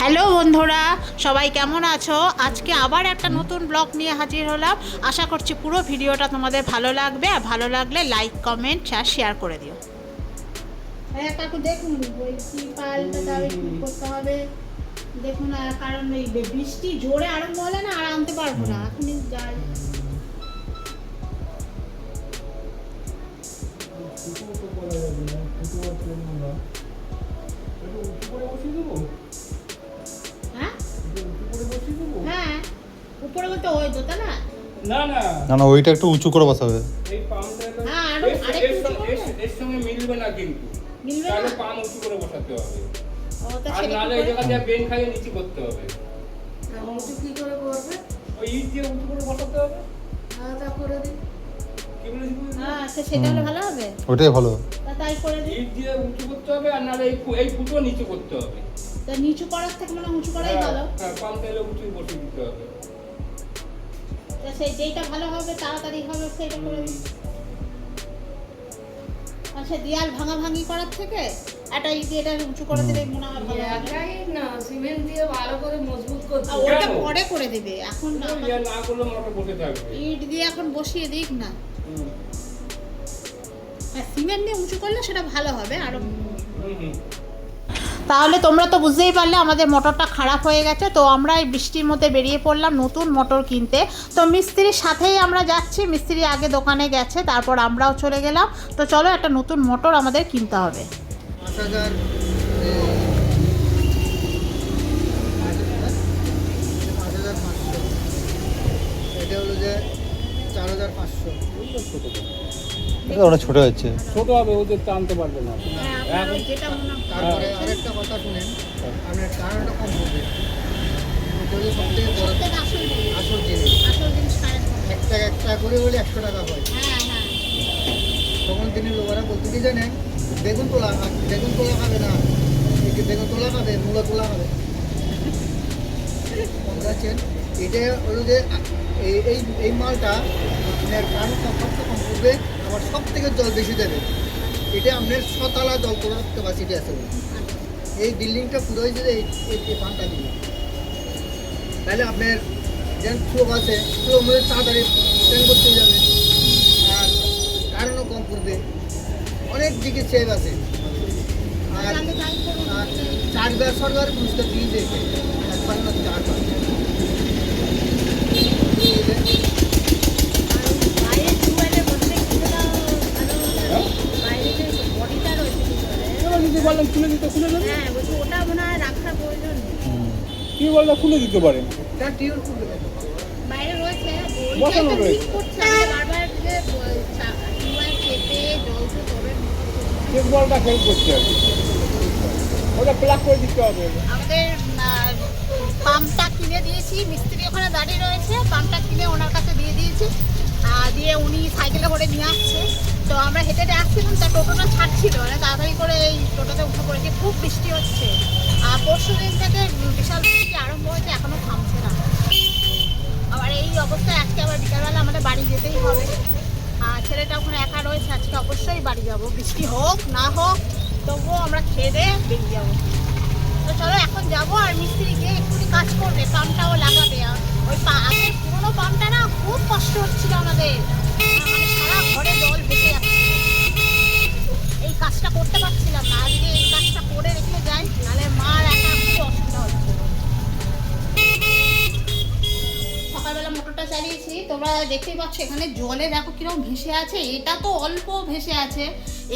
Hello বন্ধুরা সবাই কেমন আছো? আজকে আবার একটা নতুন ব্লগ নিয়ে হাজির হলাম। আশা করছি পুরো ভিডিওটা তোমাদের ভালো লাগবে আর ভালো লাগলে লাইক কমেন্ট আর শেয়ার করে দিও। হ্যাঁ কাকু দেখুন ওই কি পাল্টা দাবি করতে হবে। দেখুন আর কারণ এই বৃষ্টি জোরে আরম্ভ হলে না আর আনতে পারব না। এখনই যাই। হ্যাঁ হ্যাঁ উপরে বলতে ওই দোতলা না? না না। না ওইটা একটু উঁচু করে বসাবে। এই পাম্পটা হ্যাঁ, আরো- আরেকটু এর সঙ্গে- করবে? এর- এর সঙ্গে মিলবে না কিন্তু। মিলবে না? পাম্প উঁচু করে বসাতে হবে। আর সেটা এই জায়গা দিয়ে বেন খাইয়ে নিচে করতে হবে। উঁচু কি করে করবে? ওই ইট দিয়ে উঁচু করে বসাতে হবে। আলাদা করে দিন কি বলেছি বলুন তো? হ্যাঁ আচ্ছা সেটা হলে ভালো ওইটাই ভালো। তাই করে দিই। ইট দিয়ে উঁচু করতে হবে আর নাহলে এই এই ফুটো নিচু করতে হবে। তা নিচু করার থেকে মানে উঁচু করাই হ্যাঁ, ভালো হ্যাঁ এলে উঁচু বসিয়ে দিতে হবে তা সেই যেইটা ভালো হবে তাড়াতাড়ি হবে সেইটা করে আচ্ছা দেয়াল ভাঙা ভাঙি করার থেকে একটা ইট দিয়ে এটা উঁচু করে দিলে মনে হয় ভালো একাই না সিমেন্ট দিয়ে ভালো করে মজবুত করতে হবে। ওটা? পরে করে দেবে এখন না না করলে বসে থাকবে ইট দিয়ে এখন বসিয়ে দিক না। আর সিমেন্ট দিয়ে উঁচু করলে সেটা ভালো হবে আরও হুম, হুম। তাহলে তোমরা তো বুঝতেই পারলে আমাদের মোটরটা খারাপ হয়ে গেছে, তো আমরা এই বৃষ্টির মধ্যে বেরিয়ে পড়লাম নতুন মোটর কিনতে। তো মিস্ত্রির সাথেই আমরা যাচ্ছি, মিস্ত্রি আগে দোকানে গেছে, তারপর আমরাও চলে গেলাম। তো চলো একটা নতুন মোটর আমাদের কিনতে হবে। চার হাজার পাঁচশো। এটা অনেক ছোট হচ্ছে ছোট হবে ওদের টানতে পারবে না। তারপরে আরেকটা কথা শুনেন আপনার কারেন্টটা কম পড়বে এটা হলো সব থেকে বড় আসল জিনিস। এক টাকা করে হলে একশো টাকা হয়। হ্যাঁ, তখন তিনি লোকেরা বলতে কি জানেন? বেগুন তোলা বেগুন তোলা খাবে না। এই বেগুন তোলা খাবে মূলা তোলা খাবে। বুঝতে এটা হলো যে এই এই এই মালটা আপনার কারণ কম করবে আবার সব থেকে জল বেশি দেবে। এটা আপনার ছতলা জল তোলার ক্যাপাসিটি আছে এই বিল্ডিংটা পুরো হয়েছে যে এই পানটা বিল্ডিং তাহলে আপনার যেন ফ্লোক আছে ফ্লো মধ্যে তাড়াতাড়ি ট্রেন করতে যাবে। আর কারণও কম করবে অনেক দিকে সেভ আছে। আর আর চারবার সরকার বুঝতে দিয়ে দিয়েছে। একবার না চারবার। যদি বললেন? খুলে দিতে খুলে দেবে হ্যাঁ বলছি ওটা মনে হয় রাখার প্রয়োজন। কি বললে? খুলে দিতে পারেন। তার টিউর করবে বাইরে রয়েছে। বসানো রয়েছে। ঠিক করছে। আমাদের বারবার যে টিউবওয়েল কেটে জল তবে চেক বলটা হেল্প করতে হবে ওটা প্লাগ করে দিতে হবে। আমাদের পাম্পটা কিনে দিয়েছি। মিস্ত্রি ওখানে দাঁড়িয়ে রয়েছে। পাম্পটা কিনে ওনার কাছে দিয়ে দিয়েছি। আর দিয়ে উনি সাইকেলে করে নিয়ে আসছে। তো আমরা হেঁটে হেঁটে আসছিলাম তা টোটোটা ছাড়ছিল মানে তাড়াতাড়ি করে এই টোটোতে উঠে পড়েছে। খুব বৃষ্টি হচ্ছে। আর পরশু দিন থেকে বিশাল বৃষ্টি আরম্ভ হয়েছে, এখনও থামছে না। আবার এই অবস্থায় আজকে আবার বিকালবেলা আমাদের বাড়ি যেতেই হবে। আর ছেলেটা ওখানে একা রয়েছে, আজকে অবশ্যই বাড়ি যাব। বৃষ্টি হোক, না হোক, তবুও আমরা খেয়ে দিয়ে বেরিয়ে যাব। তো চলো, এখন যাব আর মিস্ত্রি গিয়ে একটুখানি কাজ করবে, পাম্পটাও লাগাবে। আর ওই আগের পুরোনো পাম্পটা না, খুব কষ্ট হচ্ছিল আমাদের। চালিয়েছি। তোমরা দেখতেই পাচ্ছ এখানে জলে দেখো কীরকম ভেসে আছে। এটা তো অল্প ভেসে আছে।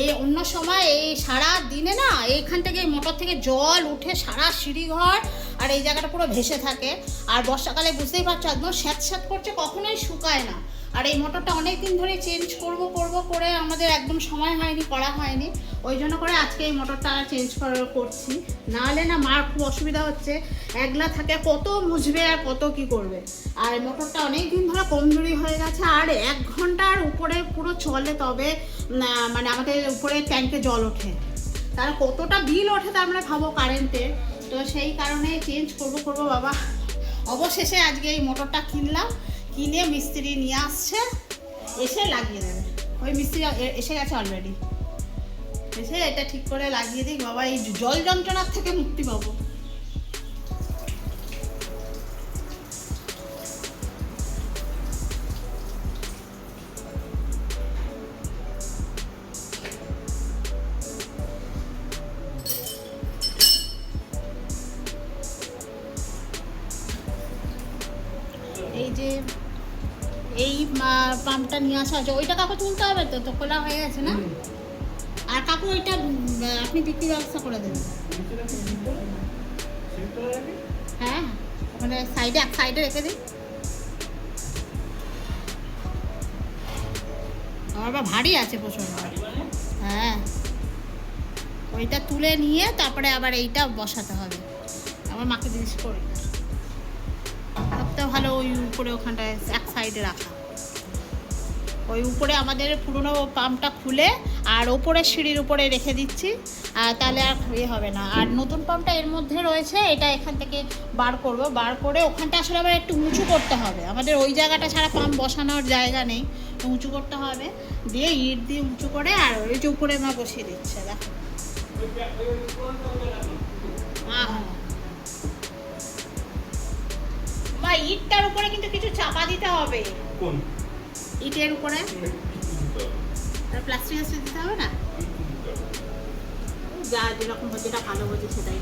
এই অন্য সময় এই সারা দিনে না এইখান থেকে মোটর থেকে জল উঠে সারা সিঁড়িঘর আর এই জায়গাটা পুরো ভেসে থাকে। আর বর্ষাকালে বুঝতেই পারছ, একদম স্যাঁত স্যাঁত করছে, কখনোই শুকায় না। আর এই মোটরটা অনেক দিন ধরে চেঞ্জ করব করব করে আমাদের একদম সময় হয়নি, করা হয়নি। ওই জন্য করে আজকে এই মোটরটা চেঞ্জ করছি। নাহলে না মার খুব অসুবিধা হচ্ছে। একলা থাকে কত মুছবে আর কত কি করবে। আর মোটরটা অনেক দিন ধরে কমজোরি হয়ে গেছে। আর এক ঘণ্টার উপরে পুরো চলে তবে মানে আমাদের উপরে ট্যাঙ্কে জল ওঠে। তার কতটা বিল ওঠে তা আমরা ভাবো কারেন্টের তো সেই কারণে চেঞ্জ করব করব, বাবা। অবশেষে আজকে এই মোটরটা কিনলাম। কিনে মিস্ত্রি নিয়ে আসছে, এসে লাগিয়ে দেবে। ওই মিস্ত্রি এসে গেছে অলরেডি এসে এটা ঠিক করে লাগিয়ে দিই, বাবা, এই জল যন্ত্রণার থেকে মুক্তি পাবো। নিয়ে আসা হয়েছে। ওইটা কাকু তুলতে হবে তো তো খোলা হয়ে গেছে না? আর কাকু ওইটা আপনি বিক্রির ব্যবস্থা করে দেবেন। হ্যাঁ মানে সাইডে এক সাইডে রেখে দিন। আমার ভারী আছে প্রচুর হ্যাঁ। ওইটা তুলে নিয়ে তারপরে আবার এইটা বসাতে হবে। আমার মাকে জিনিস করি। সবথেকে ভালো ওই উপরে ওখানটায় এক সাইডে রাখা। ওই উপরে আমাদের পুরনো পাম্পটা খুলে আর ওপরে সিঁড়ির উপরে রেখে দিচ্ছি তাহলে আর ইয়ে হবে না। আর নতুন পাম্পটা এর মধ্যে রয়েছে, এটা এখান থেকে বার করব। বার করে ওখানটা আসলে আবার একটু উঁচু করতে হবে। আমাদের ওই জায়গাটা ছাড়া পাম্প বসানোর জায়গা নেই উঁচু করতে হবে। দিয়ে ইট দিয়ে উঁচু করে আর ওই যে উপরে মা বসিয়ে দিচ্ছে, দেখো। হ্যাঁ ইটটার উপরে কিন্তু কিছু চাপা দিতে হবে। কোন? ইটের উপরে। প্লাস্টিক দিতে হবে না? যা যেরকম হচ্ছে যেটা ভালো হচ্ছে সেটাই।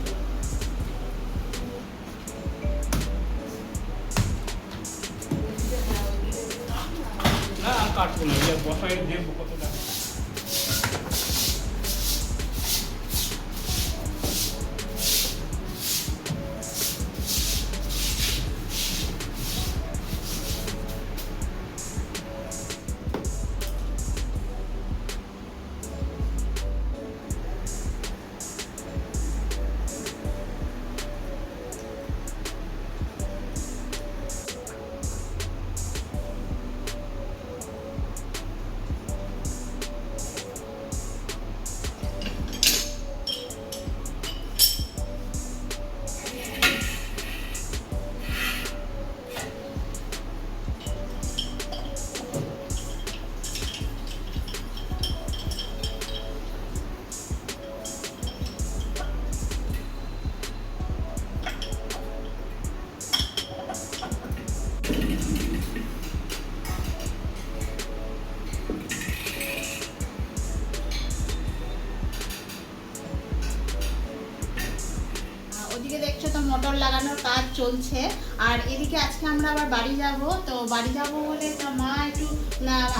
না কাটবো না। বসায় দেখব কতটা? দেখছ তো, মোটর লাগানোর কাজ চলছে। আর এদিকে আজকে আমরা আবার বাড়ি যাব। তো বাড়ি যাব বলে তো মা একটু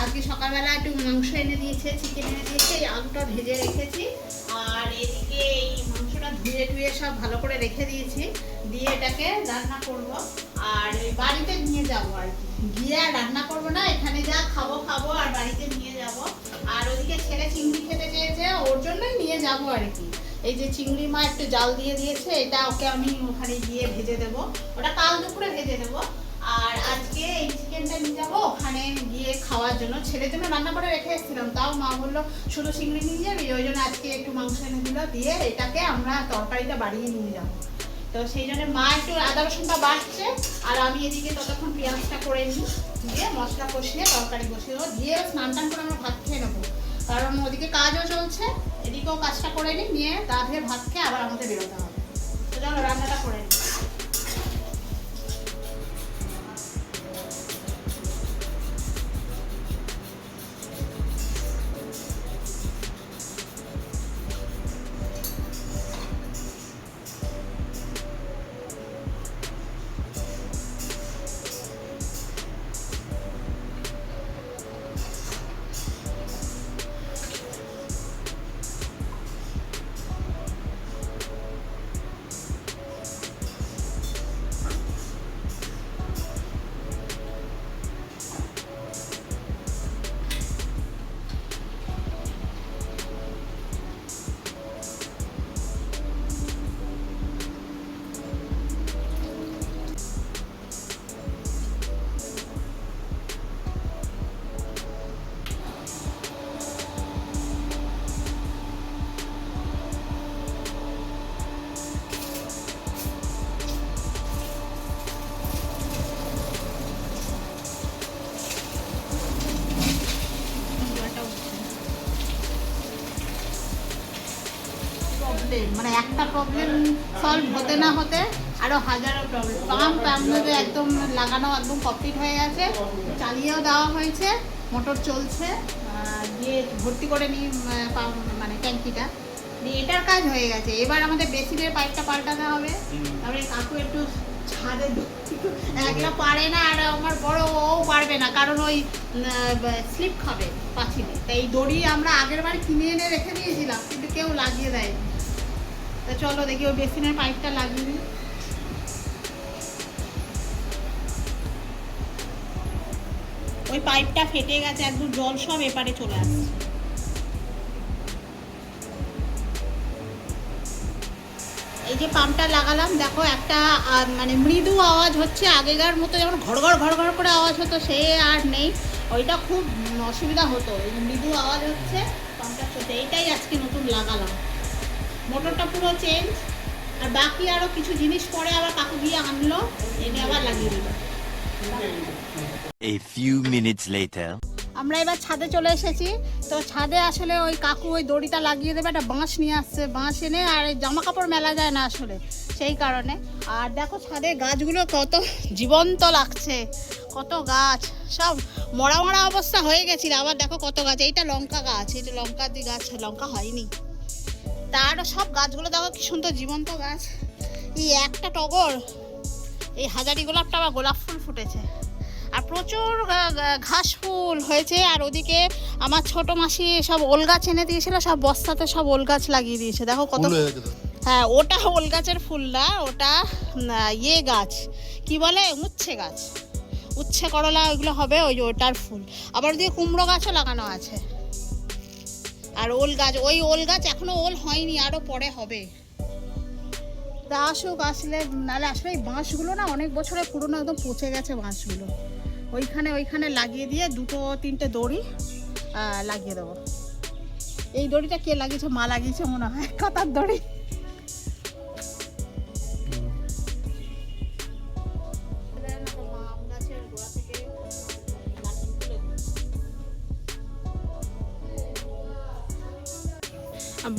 আজকে সকালবেলা একটু মাংস এনে দিয়েছে চিকেন এনে দিয়েছে, এই আলুটা ভেজে রেখেছি। আর এদিকে এই মাংসটা ধুয়ে টুয়ে সব ভালো করে রেখে দিয়েছি। দিয়ে এটাকে রান্না করব। আর বাড়িতে নিয়ে যাব আর গিয়ে আর রান্না করব না, এখানে যা খাব খাব আর বাড়িতে নিয়ে যাব। আর ওদিকে ছেলে চিংড়ি খেতে চেয়েছে, ওর জন্যই নিয়ে যাব আর কি। এই যে চিংড়ি মা একটু জাল দিয়ে দিয়েছে, এটা ওকে আমি ওখানে গিয়ে ভেজে দেব। ওটা কাল দুপুরে ভেজে দেব। আর আজকে এই চিকেনটা নিয়ে যাব, ওখানে গিয়ে খাওয়ার জন্য। ছেলের জন্য রান্না করে রেখে এসেছিলাম, তাও মা বলল, শুধু চিংড়ি নিয়ে যাবি, ওই জন্য আজকে একটু মাংস এনে দিল দিয়ে এটাকে আমরা তরকারিটা বাড়িয়ে নিয়ে যাব। তো সেই জন্য মা একটু আদা রসুনটা বাড়ছে, আর আমি এদিকে ততক্ষণ পেঁয়াজটা করে নিই, দিয়ে মশলা কষিয়ে তরকারি দেবো। দিয়ে স্নান টান করে আমরা ভাত খেয়ে নেব। কারণ ওদিকে কাজও চলছে এদিকেও কাজটা করে নিই নিয়ে গা ধুয়ে ভাত খেয়ে আবার আমাদের বেরোতে হবে। চলো, রান্নাটা করে নিই মানে একটা প্রবলেম সলভ হতে না হতে আরও হাজারো প্রবলেম পাম্প আমাদের একদম লাগানো একদম কমপ্লিট হয়ে গেছে, চালিয়েও দেওয়া হয়েছে মোটর চলছে দিয়ে ভর্তি করে নিই মানে ট্যাঙ্কিটা। দিয়ে এটার কাজ হয়ে গেছে। এবার আমাদের বেসিনের পাইপটা পাল্টাতে হবে। তারপরে কাকু একটু ছাদে একলা পারে না, আর আমার বড় ও পারবে না, কারণ ওই স্লিপ খাবে পাঁচিলে। তাই দড়ি আমরা আগের বার কিনে এনে রেখে দিয়েছিলাম, কিন্তু কেউ লাগিয়ে দেয় তা চলো দেখি ওই বেসিনের পাইপটা লাগিয়ে দিই। ওই পাইপটা ফেটে গেছে, একদম জল সব এপারে চলে আসছে। এই যে পাম্পটা লাগালাম, দেখো একটা মানে মৃদু আওয়াজ হচ্ছে, আগেকার মতো যেমন ঘড়ঘড় ঘড়ঘড় করে আওয়াজ হতো, সে আর নেই। ওইটা খুব অসুবিধা হতো, এই মৃদু আওয়াজ হচ্ছে, পাম্পটা চলছে এইটাই আজকে নতুন লাগালাম। মোটরটা পুরো চেঞ্জ আর বাকি আরও কিছু জিনিস পরে আবার কাকু গিয়ে আনলো এনে আবার লাগিয়ে দিল। A few minutes later. আমরা এবার ছাদে চলে এসেছি। তো ছাদে আসলে ওই কাকু ওই দড়িটা লাগিয়ে দেবে একটা বাঁশ নিয়ে আসছে। বাঁশ এনে আর এই জামা কাপড় মেলা যায় না আসলে সেই কারণে। আর দেখো ছাদে গাছগুলো কত জীবন্ত লাগছে কত গাছ। সব মরা মরা অবস্থা হয়ে গেছিল আবার দেখো কত গাছ। এইটা লঙ্কা গাছ এইটা লঙ্কা দি গাছ লঙ্কা হয়নি। তার সব গাছগুলো দেখো কি সুন্দর জীবন্ত গাছ। এই একটা টগর এই হাজারি গোলাপটা আবার গোলাপ ফুল ফুটেছে। আর প্রচুর ঘাস ফুল হয়েছে। আর ওদিকে আমার ছোট মাসি সব ওল গাছ এনে দিয়েছিল সব বস্তাতে সব ওল গাছ লাগিয়ে দিয়েছে। দেখো কত হয়ে। হ্যাঁ ওটা ওল গাছের ফুল না ওটা ইয়ে গাছ। কি বলে? উচ্ছে গাছ। উচ্ছে করলা ওইগুলো হবে ওই ওটার ফুল। আবার ওদিকে কুমড়ো গাছও লাগানো আছে। আর ওল গাছ, ওই ওল গাছ এখনও ওল হয়নি আরও পরে হবে। তা আসুক, আসলে নাহলে আসলে এই বাঁশগুলো না অনেক বছরের পুরনো একদম পচে গেছে বাঁশগুলো। ওইখানে ওইখানে লাগিয়ে দিয়ে দুটো, তিনটে দড়ি লাগিয়ে দেবো। এই দড়িটা কে লাগিয়েছে, মা লাগিয়েছে মনে হয় কাতার দড়ি।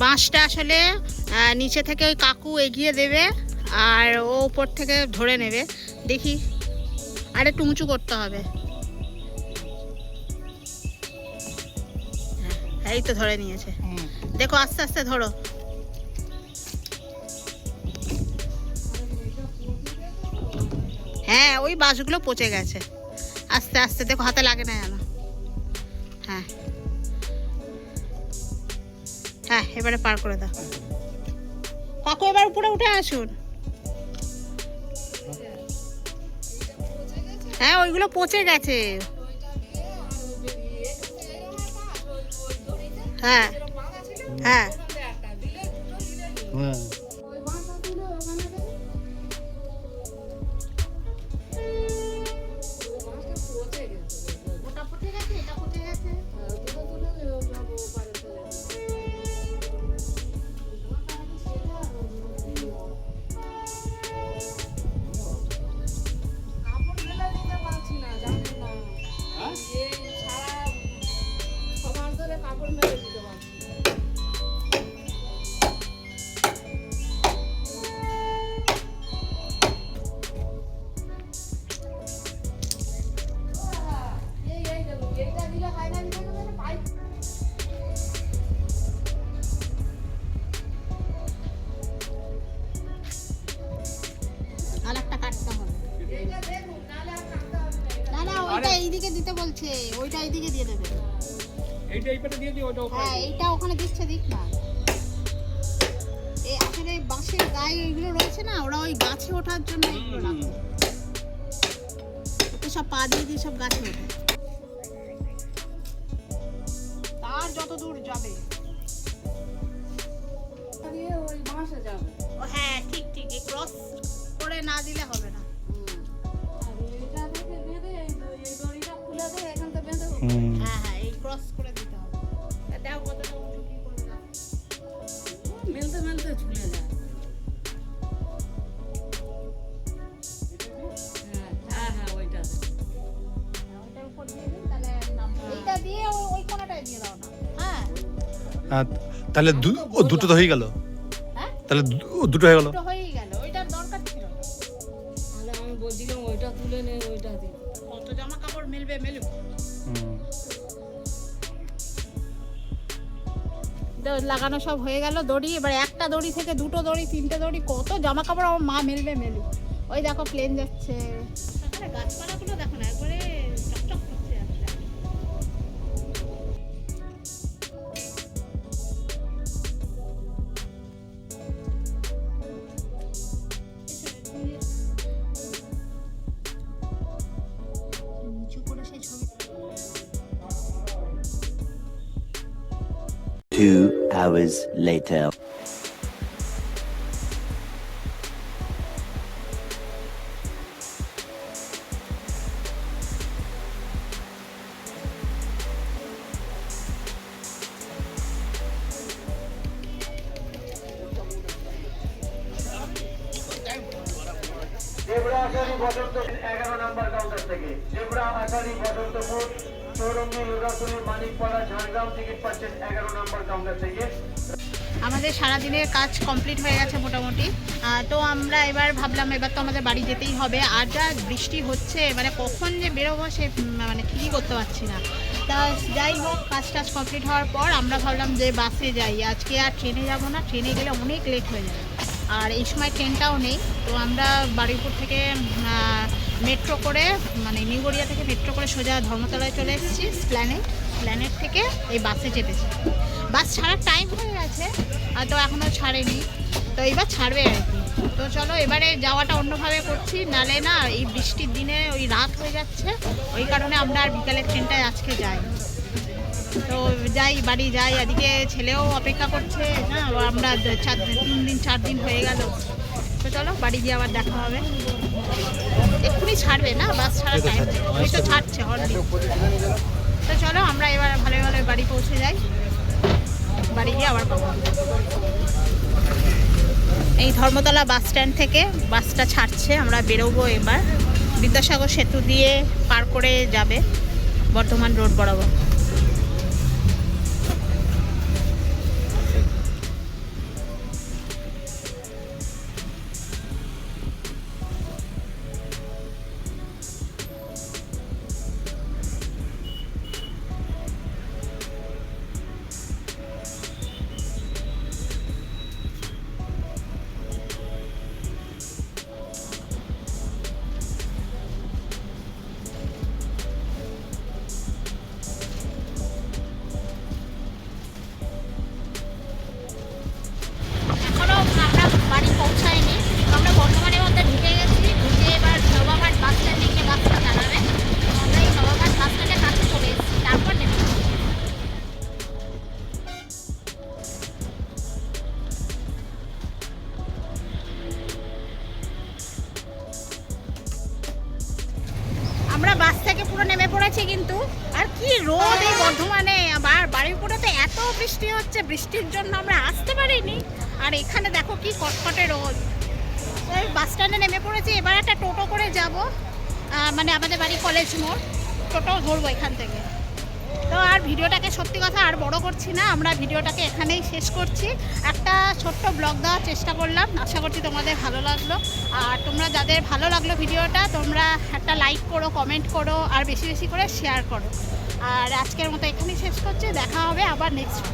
বাঁশটা আসলে নিচে থেকে ওই কাকু এগিয়ে দেবে আর ও উপর থেকে ধরে নেবে। দেখি আর একটু উঁচু করতে হবে। হ্যাঁ, এই তো ধরে নিয়েছে। দেখো আস্তে আস্তে ধরো। হ্যাঁ ওই বাঁশগুলো পচে গেছে। আস্তে আস্তে দেখো হাতে লাগে না জানো হ্যাঁ। হ্যাঁ এবারে পার করে দাও। কাকু, এবার উপরে উঠে আসুন। হ্যাঁ ওইগুলো পচে গেছে। হ্যাঁ হ্যাঁ। হ্যাঁ। এইদিকে দিয়ে দেবে। এইটা এই পাটে দিয়ে দিই ওটা ওখানে হ্যাঁ এইটা ওখানে দিচ্ছে দিক না এই আসলে বাঁশের গায়ে ওইগুলো রয়েছে না ওরা ওই গাছে ওঠার জন্য এইগুলো রাখে। তো সব পা দিয়ে দিয়ে সব গাছে ওঠে তার যত দূর যাবে। ওই বাঁশে যাবে। ও হ্যাঁ ঠিক ঠিক ক্রস করে না দিলে হবে না। ক্রস করে দিতে হবে। তা দেখো কতটা উঁচু কি করে মেলতে মেলতে ঝুলে যায়। হ্যাঁ হ্যাঁ হ্যাঁ তাহলে হ্যাঁ। দুটো তো হয়ে গেল। হ্যাঁ? তাহলে ও দুটো হয়ে গেল। লাগানো সব হয়ে গেল দড়ি এবার একটা দড়ি থেকে দুটো দড়ি তিনটে দড়ি কত জামা কাপড় আমার মা মেলবে মেলু। ওই দেখো প্লেন যাচ্ছে। গাছপালাগুলো দেখো না একবারে Two hours later. আমাদের সারাদিনের কাজ কমপ্লিট হয়ে গেছে মোটামুটি। তো আমরা এবার ভাবলাম, এবার তো আমাদের বাড়ি যেতেই হবে। আর যা বৃষ্টি হচ্ছে মানে কখন যে বেরোবো সে মানে ঠিকই করতে পারছি না। তা যাই হোক, কাজ টাজ কমপ্লিট হওয়ার পর আমরা ভাবলাম যে বাসে যাই। আজকে আর ট্রেনে যাব না, ট্রেনে গেলে অনেক লেট হয়ে যাবে। আর এই সময় ট্রেনটাও নেই, তো আমরা বারুইপুর থেকে মেট্রো করে মানে নিউগড়িয়া থেকে মেট্রো করে সোজা ধর্মতলায় চলে এসেছি প্ল্যানেট প্ল্যানেট থেকে এই বাসে চেপেছি। বাস ছাড়ার টাইম হয়ে গেছে, আর তো এখনও ছাড়েনি। তো এবার ছাড়বে আর কি। তো চলো, এবারে যাওয়াটা অন্যভাবে করছি, নালে না এই বৃষ্টির দিনে ওই রাত হয়ে যাচ্ছে, ওই কারণে আমরা আর বিকালের ট্রেনটায় আজকে যাই তো যাই, বাড়ি যাই, এদিকে ছেলেও অপেক্ষা করছে, না, আমরা চার তিন দিন, চার দিন হয়ে গেল। তো চলো, বাড়ি গিয়ে আবার দেখা হবে। এক্ষুনি ছাড়বে না বাস ছাড়া টাইম ওই তো ছাড়ছে অলরেডি তো চলো আমরা এবার ভালো ভালো বাড়ি পৌঁছে যাই। বাড়ি গিয়ে আবার পাবো। এই ধর্মতলা বাস স্ট্যান্ড থেকে বাসটা ছাড়ছে আমরা বেরোবো এবার। বিদ্যাসাগর সেতু দিয়ে পার করে যাবে বর্ধমান রোড বরাবর। এই বাস স্ট্যান্ডে নেমে পড়েছি। এবার একটা টোটো করে যাব মানে আমাদের বাড়ি কলেজ মোড়। টোটো ধরবো এখান থেকে। তো আর ভিডিওটাকে সত্যি কথা আর বড় করছি না, আমরা ভিডিওটাকে এখানেই শেষ করছি। একটা ছোট্ট ব্লগ দেওয়ার চেষ্টা করলাম। আশা করছি তোমাদের ভালো লাগল। আর তোমরা যাদের ভালো লাগল ভিডিওটা, তোমরা একটা লাইক করো কমেন্ট করো, আর বেশি বেশি করে শেয়ার করো। আর আজকের মতো এখানেই শেষ করছি। দেখা হবে আবার নেক্সট